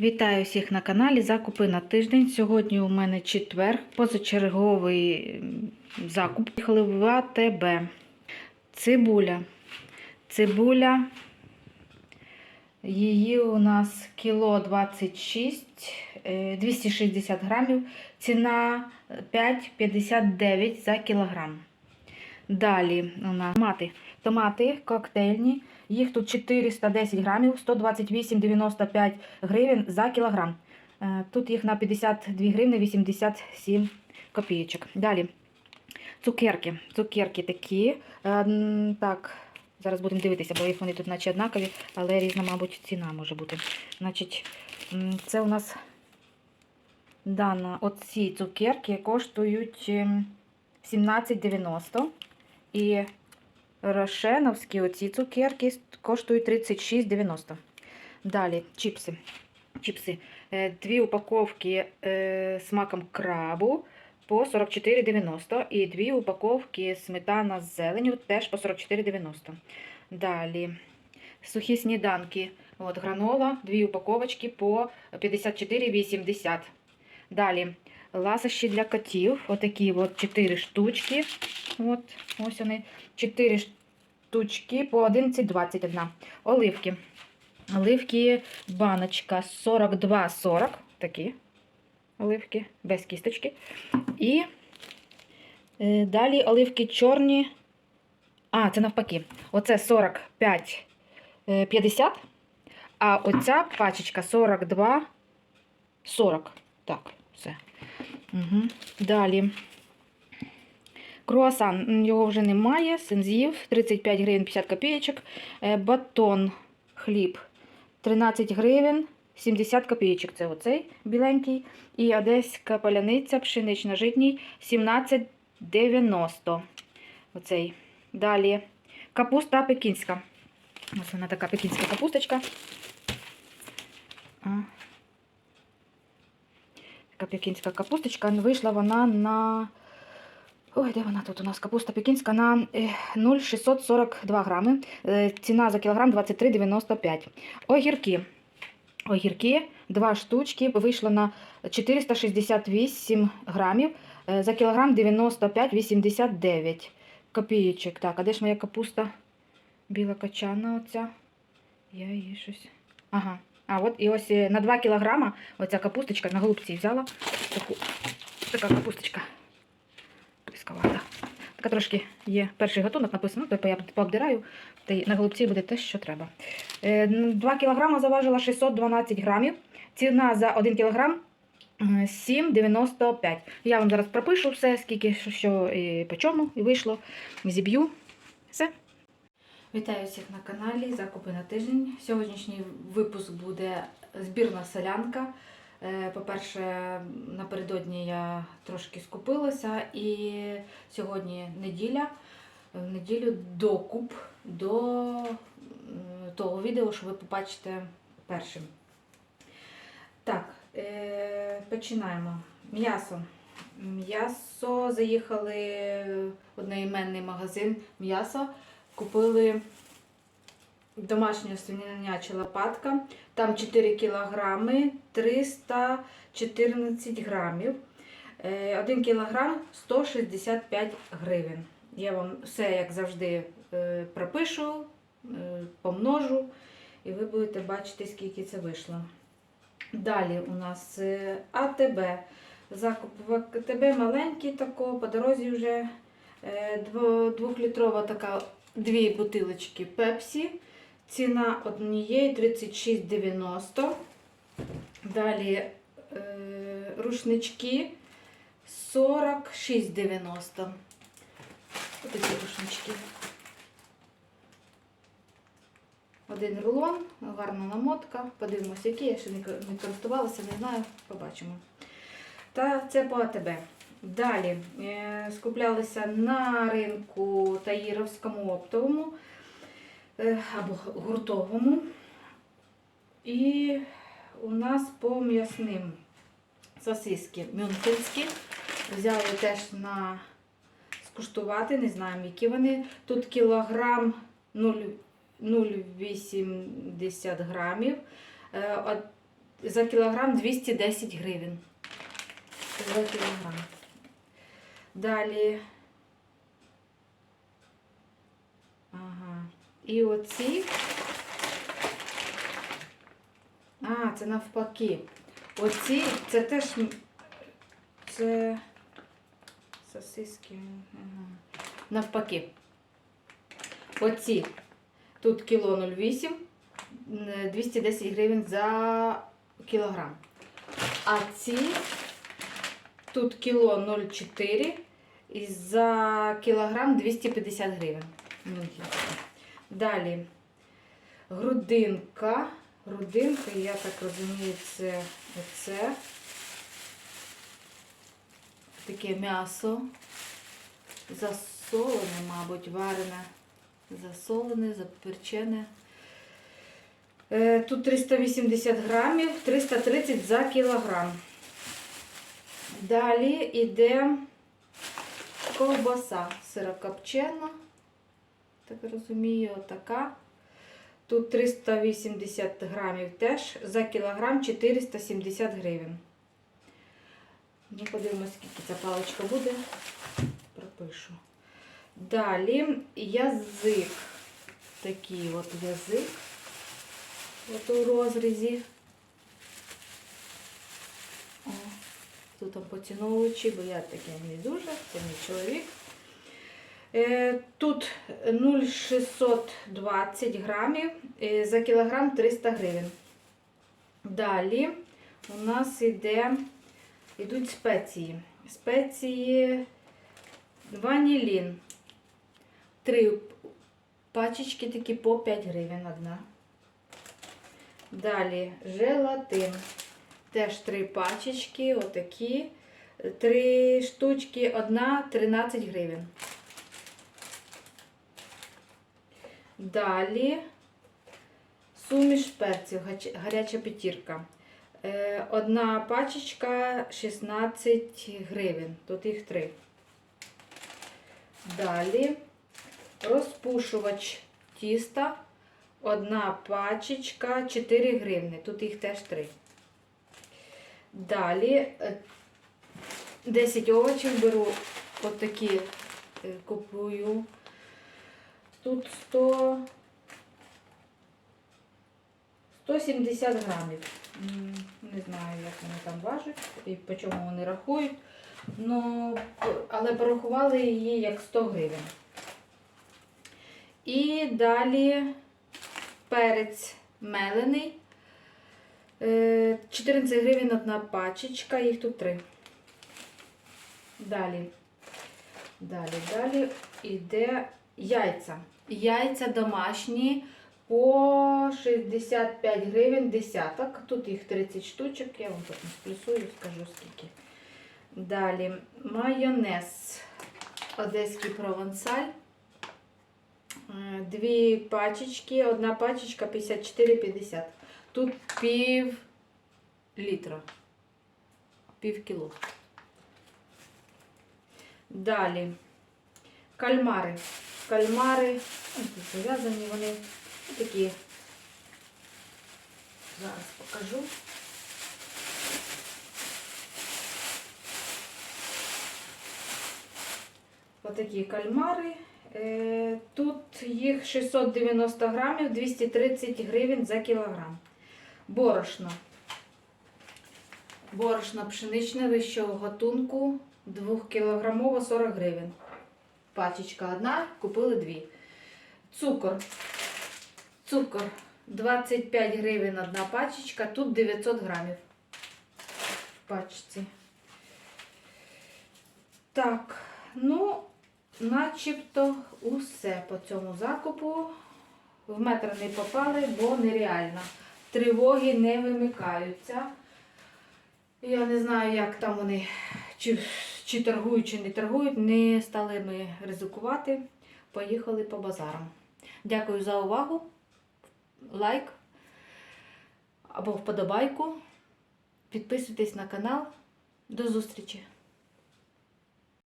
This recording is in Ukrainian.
Вітаю всіх на каналі Закупи на тиждень. Сьогодні у мене четвер, позачерговий закуп. Їхали в. Цибуля. Цибуля. Її у нас кіло 26, е, 260 грамів. Ціна 5,59 за кілограм. Далі у нас томати. Томати коктейльні. Їх тут 410 грамів, 128,95 гривень за кілограм. Е, Тут їх на 52 гривни 87 копійочок. Далі цукерки. Цукерки такі. Е, Так, зараз будемо дивитися, бо їх вони тут наче однакові, але різна, мабуть, ціна може бути. Значить, це у нас дана оці цукерки коштують ем, 17,90. І рошеновські оці цукерки коштують 36,90. Далі чіпси. Чіпси. Е, Дві упаковки е, з маком крабу по 44,90. І дві упаковки сметана з зеленю теж по 44,90. Далі сухі сніданки. От, гранола, дві упаковочки по 54,80. Далі ласощі для котів. Отакі от 4 штучки. От, ось вони. 4 штучки по 11,21. Оливки. Оливки баночка 42,40. Такі оливки без кісточки. І е, далі оливки чорні. А, це навпаки. Оце 45,50. А оця пачечка 42,40. Так, все. Угу. Далі. Круасан, його вже немає. Сензів 35 гривень 50 копійочок. Е, Батон хліб 13 гривень 70 копійочок. Це оцей біленький. І одеська паляниця пшенично-житній 17,90. Оцей. Далі капуста пекінська. Ось вона така пекінська капусточка. Така пекінська капусточка. Вийшла вона на. Ой, де вона тут у нас? Капуста пекінська на е, 0,642 грами. Е, Ціна за кілограм 23,95. Огірки. Огірки, два штучки, вийшло на 468 грамів. Е, За кілограм 95,89 копійочок. Так, а де ж моя капуста? Біла качана оця. Я її щось. Ага. А, от і ось е, на 2 кілограма оця капусточка на голубці взяла. Таку, така капусточка. Плісковата. Така трошки є перший готунок написано, тобто я пообдираю, та й на голубці буде те, що треба. 2 кг заважила 612 грамів. Ціна за 1 кг 7,95. Я вам зараз пропишу все, скільки що і по чому, і вийшло. Зіб'ю. Все. Вітаю всіх на каналі Закупи на тиждень. Сьогоднішній випуск буде збірна солянка. Е, По-перше, напередодні я трошки скупилася, і сьогодні неділя. В неділю докуп до того відео, що ви побачите першим. Так, е, починаємо. М'ясо. М'ясо заїхали в одноіменний магазин м'ясо. Купили домашня свиняча лопатка. Там 4 кілограми 314 грамів. 1 кілограм 165 гривень. Я вам все, як завжди, е, пропишу, е, помножу, і ви будете бачити, скільки це вийшло. Далі у нас е, АТБ. Закуп в АТБ маленький тако, по дорозі вже е, дво- двохлітрова така дві бутилочки Пепсі. Ціна однієї 36,90. Далі е, рушнички 46,90. Ось такі рушнички. Один рулон, гарна намотка. Подивимося, які я ще не користувалася, не знаю, побачимо. Та це по АТБ. Далі е, скуплялися на ринку Таїровському оптовому е, або гуртовому. І у нас по м'ясним сосиски мюнхенські. Взяли теж на скуштувати, не знаємо, які вони. Тут кілограм 0,80 грамів. Е, за кілограм 210 гривень. За кілограм. Далі. Ага. І оці. А, це навпаки. Оці, це теж це сосиски. Ага. Навпаки. Оці. Тут кіло 0,8, 210 гривень за кілограм. А ці тут кіло 0,4 і за кілограм 250 гривень. Далі грудинка. Грудинка, я так розумію, це оце. Таке м'ясо. Засолене, мабуть, варене. Засолене, заперчене. Е, Тут 380 грамів, 330 за кілограм. Далі йде ковбаса сирокопчена. Так розумію, отака. Тут 380 грамів теж за кілограм 470 гривень. Ну, подивимось, скільки ця паличка буде. Пропишу. Далі язик. Такий от язик. От у розрізі. О, тут там поціновувачі, бо я таке не дуже, це мій чоловік. Е, Тут 0,620 грамів, е, за кілограм 300 гривень. Далі у нас іде, йдуть спеції. Спеції ванілін. Три пачечки такі по 5 гривень одна. Далі желатин. Теж три пачечки, отакі. Три штучки, одна 13 гривень. Далі суміш перців, гаряча п'ятірка. Е, Одна пачечка 16 гривень. Тут їх три. Далі розпушувач тіста. Одна пачечка 4 гривні. Тут їх теж три. Далі е, 10 овочів беру отакі е, купую. Тут 100, 170 грамів. Не знаю, як вони там важать і по чому вони рахують. Ну, але порахували її як 100 гривень. І далі перець мелений. Е, 14 гривень одна пачечка, їх тут три. Далі. Далі, далі йде яйця. Яйця домашні по 65 гривень десяток. Тут їх 30 штучок, я вам потім сплюсую, скажу скільки. Далі майонез одеський провансаль. Е, Дві пачечки, одна пачечка 54,50. Тут пів літра. Пів кіло. Далі. Кальмари. Кальмари. Ось тут зав'язані вони. Такі. Зараз покажу. Отакі кальмари. Е, Тут їх 690 грамів, 230 гривень за кілограм. Борошно. Борошно пшеничне вищого гатунку 2 кілограмово 40 гривень. Пачечка одна, купили дві. Цукор. Цукор 25 гривень одна пачечка, тут 900 грамів в пачці. Так, ну, начебто усе по цьому закупу. В метр не попали, бо нереально. Тривоги не вимикаються. Я не знаю, як там вони, чи, чи торгують, чи не торгують. Не стали ми ризикувати. Поїхали по базарам. Дякую за увагу. Лайк або вподобайку. Підписуйтесь на канал. До зустрічі!